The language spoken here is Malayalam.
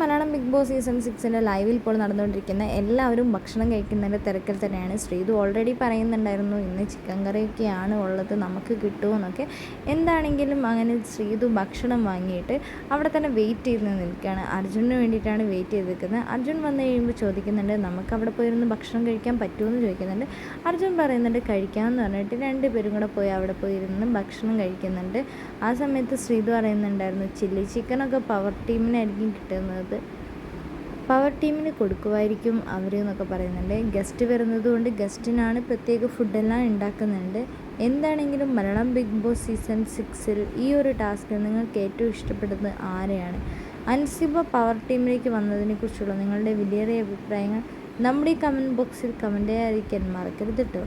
മലയാളം ബിഗ് ബോസ് സീസൺ സിക്സിന്റെ ലൈവിൽ ഇപ്പോൾ നടന്നുകൊണ്ടിരിക്കുന്ന എല്ലാവരും ഭക്ഷണം കഴിക്കുന്നതിന്റെ തിരക്കിൽ തന്നെയാണ്. ശ്രീതു ഓൾറെഡി പറയുന്നുണ്ടായിരുന്നു ഇന്ന് ചിക്കൻ കറിയൊക്കെയാണ് ഉള്ളത് നമുക്ക് കിട്ടുമെന്നൊക്കെ എന്താണെങ്കിലും അങ്ങനെ ശ്രീതു ഭക്ഷണം വാങ്ങിയിട്ട് അവിടെ തന്നെ വെയിറ്റ് ചെയ്ത് നിൽക്കുകയാണ്. അർജുനന് വേണ്ടിയിട്ടാണ് വെയിറ്റ് ചെയ്ത് നിൽക്കുന്നത്. അർജുൻ വന്നു കഴിയുമ്പോൾ ചോദിക്കുന്നുണ്ട് നമുക്ക് അവിടെ പോയിരുന്ന് ഭക്ഷണം കഴിക്കാൻ പറ്റുമെന്ന് ചോദിക്കുന്നുണ്ട്. അർജുൻ പറയുന്നുണ്ട് കഴിക്കാമെന്ന് പറഞ്ഞിട്ട് രണ്ടുപേരും കൂടെ പോയി അവിടെ പോയിരുന്ന് ഭക്ഷണം കഴിക്കുന്നുണ്ട്. ആ സമയത്ത് ശ്രീതു പറയുന്നുണ്ടായിരുന്നു ചില്ലി ചിക്കനൊക്കെ പവർ ടീമിനായിരിക്കും കിട്ടുന്നത്. പവർ ടീമിന് കൊടുക്കുമായിരിക്കും അവർ എന്നൊക്കെ പറയുന്നുണ്ട്. ഗസ്റ്റ് വരുന്നത് കൊണ്ട് ഗസ്റ്റിനാണ് പ്രത്യേക ഫുഡെല്ലാം ഉണ്ടാക്കുന്നുണ്ട്. എന്താണെങ്കിലും മലയാളം ബിഗ് ബോസ് സീസൺ സിക്സിൽ ഈ ഒരു ടാസ്ക് നിങ്ങൾക്ക് ഏറ്റവും ഇഷ്ടപ്പെടുന്നത് ആരെയാണ്? അൻസിബ പവർ ടീമിലേക്ക് വന്നതിനെക്കുറിച്ചുള്ള നിങ്ങളുടെ വിലയേറിയ അഭിപ്രായങ്ങൾ നമ്മുടെ ഈ കമന്റ് ബോക്സിൽ കമന്റ് അറിയിക്കാൻ മറക്കരുത് കേട്ടോ